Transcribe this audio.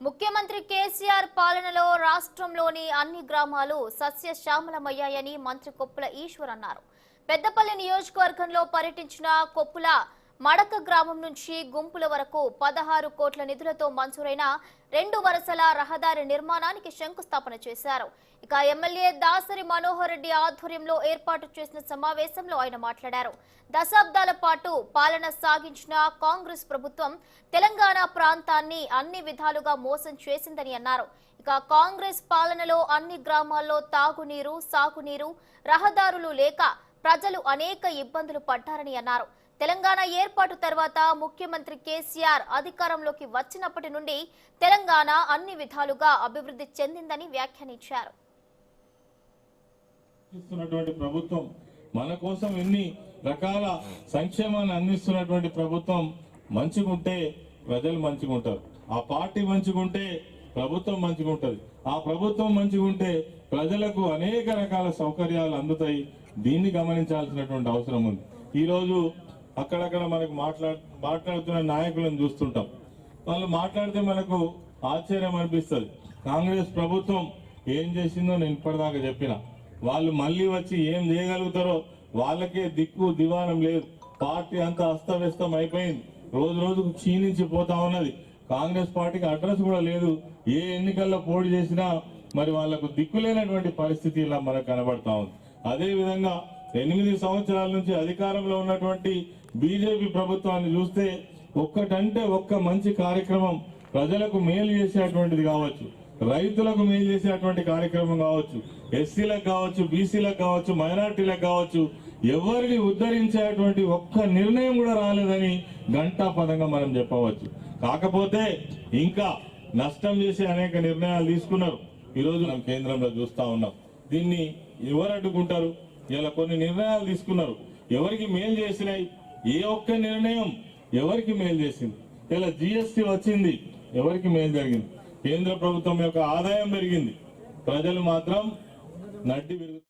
ముఖ్యమంత్రి కేసీఆర్ పాలనలో రాష్ట్రంలోని అన్ని గ్రామాలు సస్యశ్యామలమయ్యాయని మంత్రి కొప్పుల ఈశ్వర్ అన్నారు. పెద్దపల్లి నియోజకవర్గంలో పర్యటించిన కొప్పుల మడక గ్రామం నుంచి గుంపుల వరకు పదహారు కోట్ల నిధులతో మంజూరైన రెండు వరుసల రహదారి నిర్మాణానికి శంకుస్థాపన చేశారు. ఇక ఎమ్మెల్యే దాసరి మనోహర్ రెడ్డి ఆధ్వర్యంలో ఏర్పాటు చేసిన సమావేశంలో ఆయన మాట్లాడారు. దశాబ్దాల పాటు పాలన సాగించిన కాంగ్రెస్ ప్రభుత్వం తెలంగాణ ప్రాంతాన్ని అన్ని విధాలుగా మోసం చేసిందని అన్నారు. ఇక కాంగ్రెస్ పాలనలో అన్ని గ్రామాల్లో తాగునీరు సాగునీరు రహదారులు లేక ప్రజలు అనేక ఇబ్బందులు పడ్డారని అన్నారు. తెలంగాణ ఏర్పాటు తర్వాత ముఖ్యమంత్రి కేసీఆర్ అధికారంలోకి వచ్చినప్పటి నుండి తెలంగాణ అన్ని విధాలుగా అభివృద్ధి చెందిందని వ్యాఖ్యానించారు. ప్రభుత్వం మన కోసం ఎన్ని రకాల సంక్షేమాన్ని అందిస్తున్నటువంటి ప్రభుత్వం మంచిగుంటే ప్రజలు మంచిగుంటారు. ఆ పార్టీ మంచిగుంటే ప్రభుత్వం మంచిగుంటది. ఆ ప్రభుత్వం మంచిగుంటే ప్రజలకు అనేక రకాల సౌకర్యాలు అందుతాయి. దీన్ని గమనించాల్సినటువంటి అవసరం ఉంది. ఈ రోజు అక్కడక్కడ మనకు మాట్లా మాట్లాడుతున్న నాయకులను చూస్తుంటాం. వాళ్ళు మాట్లాడితే మనకు ఆశ్చర్యం అనిపిస్తుంది. కాంగ్రెస్ ప్రభుత్వం ఏం చేసిందో నేను ఇప్పటిదాకా చెప్పిన. వాళ్ళు మళ్ళీ వచ్చి ఏం చేయగలుగుతారో వాళ్ళకే దిక్కు దివానం లేదు. పార్టీ అంతా అస్తవ్యస్తం అయిపోయింది. రోజు రోజుకు క్షీణించి పోతా ఉన్నది. కాంగ్రెస్ పార్టీకి అడ్రస్ కూడా లేదు. ఏ ఎన్నికల్లో పోటీ చేసినా మరి వాళ్ళకు దిక్కులేనటువంటి పరిస్థితి ఇలా మనకు కనబడతా ఉంది. అదే విధంగా ఎనిమిది సంవత్సరాల నుంచి అధికారంలో ఉన్నటువంటి బీజేపీ ప్రభుత్వాన్ని చూస్తే ఒక్కటంటే ఒక్క మంచి కార్యక్రమం ప్రజలకు మేలు చేసేటువంటిది కావచ్చు. రైతులకు మేలు చేసేటువంటి కార్యక్రమం కావచ్చు. ఎస్సీలకు కావచ్చు బీసీలకు కావచ్చు మైనార్టీలకు కావచ్చు ఎవరిని ఉద్ధరించేటువంటి ఒక్క నిర్ణయం కూడా రాలేదని గంటా పదంగా మనం చెప్పవచ్చు. కాకపోతే ఇంకా నష్టం చేసే అనేక నిర్ణయాలు తీసుకున్నారు. ఈరోజు మనం కేంద్రంలో చూస్తూ ఉన్నాం. దీన్ని ఎవరు అడ్డుకుంటారు? ఇలా కొన్ని నిర్ణయాలు తీసుకున్నారు. ఎవరికి మేలు చేసినాయి? ఏ ఒక్క నిర్ణయం ఎవరికి మేలు చేసింది? ఇలా జిఎస్టి వచ్చింది ఎవరికి మేలు జరిగింది? కేంద్ర ప్రభుత్వం యొక్క ఆదాయం పెరిగింది. ప్రజలు మాత్రం నడ్డి పెరుగుతుంది